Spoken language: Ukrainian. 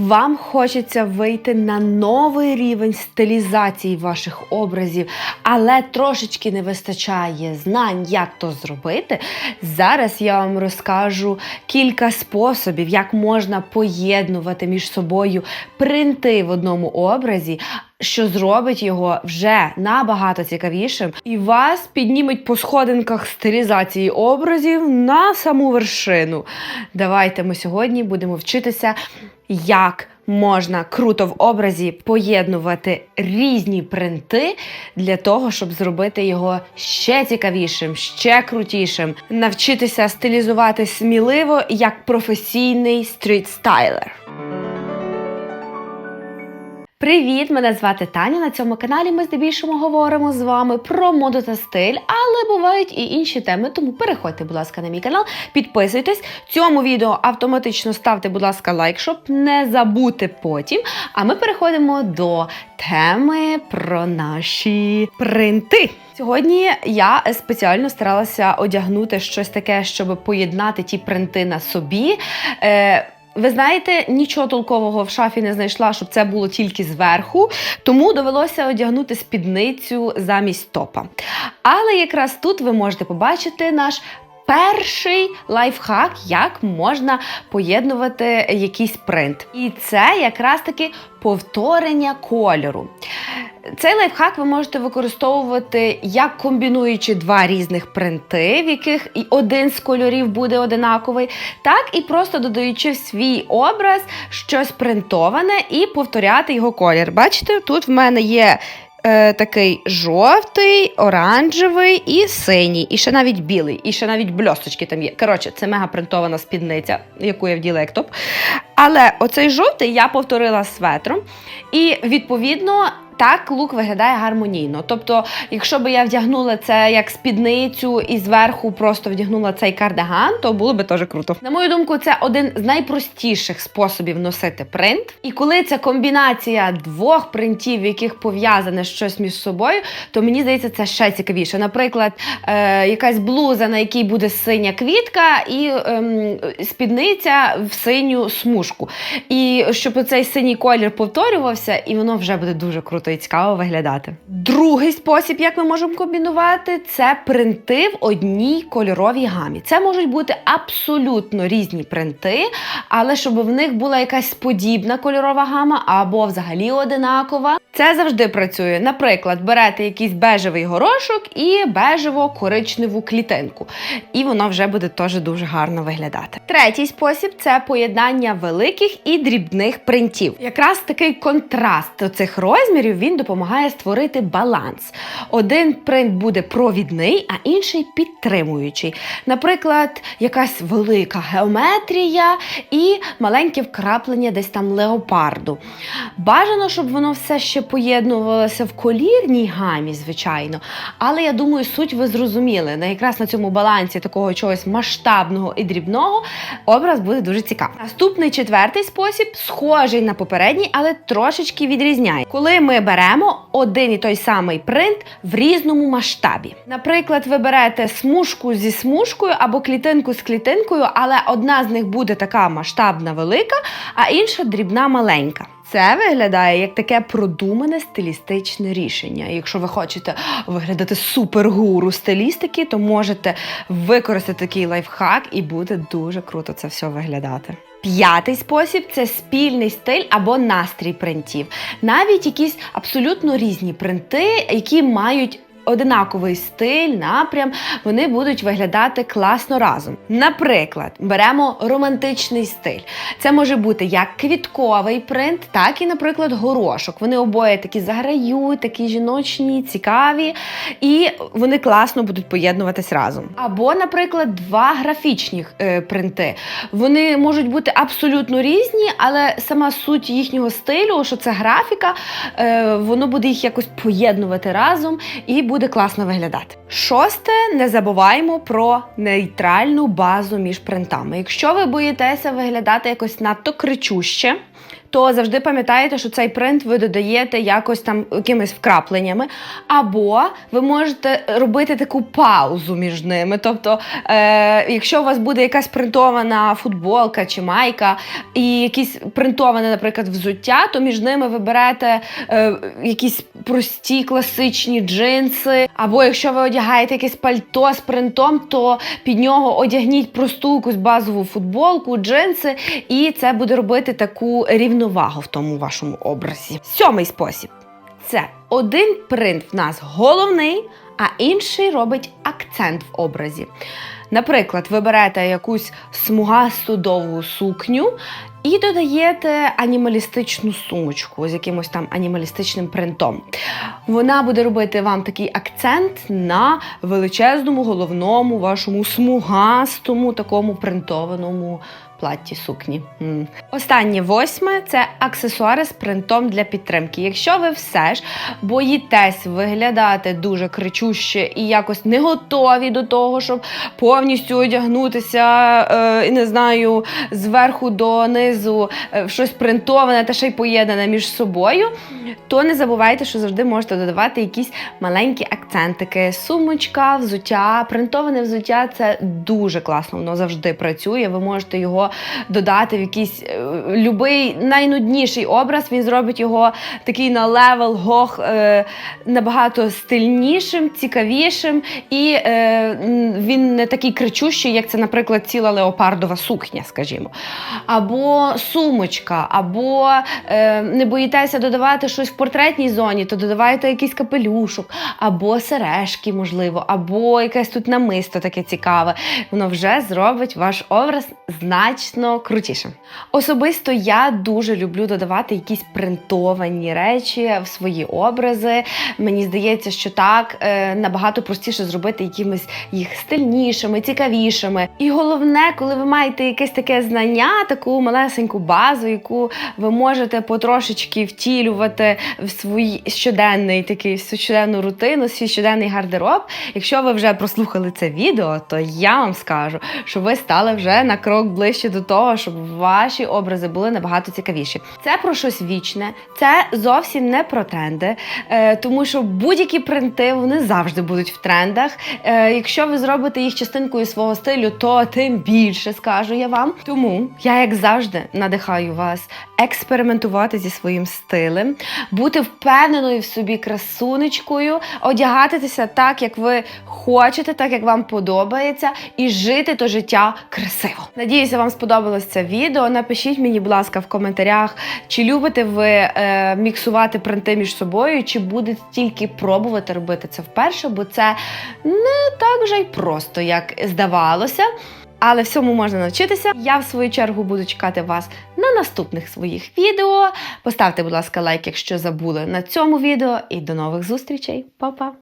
Вам хочеться вийти на новий рівень стилізації ваших образів, але трошечки не вистачає знань, як то зробити. Зараз я вам розкажу кілька способів, як можна поєднувати між собою принти в одному образі. Що зробить його вже набагато цікавішим, і вас підніметь по сходинках стилізації образів на саму вершину. Давайте ми сьогодні будемо вчитися, як можна круто в образі поєднувати різні принти для того, щоб зробити його ще цікавішим, ще крутішим, навчитися стилізувати сміливо як професійний стріт-стайлер. Привіт! Мене звати Таня. На цьому каналі ми здебільшого говоримо з вами про моду та стиль, але бувають і інші теми. Тому переходьте, будь ласка, на мій канал, підписуйтесь. Цьому відео автоматично ставте, будь ласка, лайк, щоб не забути потім. А ми переходимо до теми про наші принти. Сьогодні я спеціально старалася одягнути щось таке, щоб поєднати ті принти на собі. Е, ви знаєте, нічого толкового в шафі не знайшла, щоб це було тільки зверху, тому довелося одягнути спідницю замість топа. Але якраз тут ви можете побачити наш. Перший лайфхак, як можна поєднувати якийсь принт. І це якраз таки повторення кольору. Цей лайфхак ви можете використовувати як комбінуючи два різних принти, в яких і один з кольорів буде одинаковий, так і просто додаючи в свій образ щось принтоване і повторяти його колір. Бачите, тут в мене є. Е, такий жовтий, оранжевий і синій, і ще навіть білий, і ще навіть бльосточки там є. Коротше, це мега принтована спідниця, яку я вділа як топ. Але оцей жовтий я повторила светром. І відповідно. Так лук виглядає гармонійно. Тобто, якщо би я вдягнула це як спідницю і зверху просто вдягнула цей кардиган, то було би теж круто. На мою думку, це один з найпростіших способів носити принт. І коли це комбінація двох принтів, в яких пов'язане щось між собою, то мені здається, це ще цікавіше. Наприклад, е, якась блуза, на якій буде синя квітка, і ем, спідниця в синю смужку. І щоб цей синій колір повторювався, і воно вже буде дуже круто і цікаво виглядати. Другий спосіб, як ми можемо комбінувати, це принти в одній кольоровій гамі. Це можуть бути абсолютно різні принти, але щоб в них була якась подібна кольорова гама або взагалі одинакова. Це завжди працює. Наприклад, берете якийсь бежевий горошок і бежево-коричневу клітинку. І воно вже буде теж дуже гарно виглядати. Третій спосіб це поєднання великих і дрібних принтів. Якраз такий контраст цих розмірів він допомагає створити баланс. Один принт буде провідний, а інший підтримуючий. Наприклад, якась велика геометрія і маленьке вкраплення десь там леопарду. Бажано, щоб воно все ще поєднувалося в колірній гамі, звичайно. Але я думаю, суть ви зрозуміли. На якраз на цьому балансі такого чогось масштабного і дрібного образ буде дуже цікавий. Наступний четвертий спосіб схожий на попередній, але трошечки відрізняє. Коли ми беремо один і той самий принт в різному масштабі. Наприклад, ви берете смужку зі смужкою або клітинку з клітинкою, але одна з них буде така масштабна велика, а інша дрібна маленька. Це виглядає як таке продумане стилістичне рішення. Якщо ви хочете виглядати супергуру стилістики, то можете використати такий лайфхак і буде дуже круто це все виглядати. П'ятий спосіб це спільний стиль або настрій принтів. Навіть якісь абсолютно різні принти, які мають одинаковий стиль, напрям, вони будуть виглядати класно разом. Наприклад, беремо романтичний стиль. Це може бути як квітковий принт, так і, наприклад, горошок. Вони обоє такі заграють, такі жіночні, цікаві, і вони класно будуть поєднуватись разом. Або, наприклад, два графічні е, принти. Вони можуть бути абсолютно різні, але сама суть їхнього стилю, що це графіка, е, воно буде їх якось поєднувати разом і буде класно виглядати. Шосте, не забуваємо про нейтральну базу між принтами. Якщо ви боїтеся виглядати якось надто кричуще, то завжди пам'ятаєте, що цей принт ви додаєте якось там якимись вкрапленнями, або ви можете робити таку паузу між ними. Тобто, е, якщо у вас буде якась принтована футболка чи майка, і якісь принтоване, наприклад, взуття, то між ними ви берете е, якісь прості класичні джинси. Або якщо ви одягаєте якесь пальто з принтом, то під нього одягніть просту якусь базову футболку, джинси, і це буде робити таку рівновагу в тому вашому образі. Сьомий спосіб це один принт в нас головний, а інший робить акцент в образі. Наприклад, ви берете якусь смугасту довгу сукню і додаєте анімалістичну сумочку з якимось там анімалістичним принтом. Вона буде робити вам такий акцент на величезному головному вашому смугастому такому принтованому платті сукні. М. Останнє восьме це аксесуари з принтом для підтримки. Якщо ви все ж боїтесь виглядати дуже кричуще і якось не готові до того, щоб повністю одягнутися, е, не знаю, зверху до низу е, щось принтоване та ще й поєднане між собою, то не забувайте, що завжди можете додавати якісь маленькі акцентики. Сумочка, взуття, принтоване взуття це дуже класно, воно завжди працює. Ви можете його додати в якийсь е, любий найнудніший образ. Він зробить його такий на левел гох е, набагато стильнішим, цікавішим, і е, він не такий кричущий, як це, наприклад, ціла леопардова сукня, скажімо. Або сумочка, або не боїтеся додавати щось в портретній зоні, то додавайте якийсь капелюшок, або сережки, можливо, або якесь тут намисто таке цікаве. Воно вже зробить ваш образ значно крутішим. Особисто я дуже люблю додавати якісь принтовані речі в свої образи. Мені здається, що так е, набагато простіше зробити якимись їх стильнішими, цікавішими. І головне, коли ви маєте якесь таке знання, таку малесеньку базу, яку ви можете потрошечки втілювати в свій щоденний такий щоденну рутину, свій щоденний гардероб. Якщо ви вже прослухали це відео, то я вам скажу, що ви стали вже на крок ближче до того, щоб ваші образи були набагато цікавіші. Це про щось вічне, це зовсім не про тренди, е, тому що будь-які принти вони завжди будуть в трендах. Е, якщо ви зробите їх частинкою свого стилю, то тим більше скажу я вам. Тому я, як завжди, надихаю вас експериментувати зі своїм стилем, бути впевненою в собі красунечкою, одягатися так, як ви хочете, так як вам подобається, і жити то життя красиво. Надіюся, вам сподобалось це відео. Напишіть мені, будь ласка, в коментарях, чи любите ви е, міксувати принти між собою, чи будете тільки пробувати робити це вперше, бо це не так вже й просто, як здавалося. Але всьому можна навчитися. Я в свою чергу буду чекати вас на наступних своїх відео. Поставте, будь ласка, лайк, якщо забули на цьому відео. І до нових зустрічей. Па-па!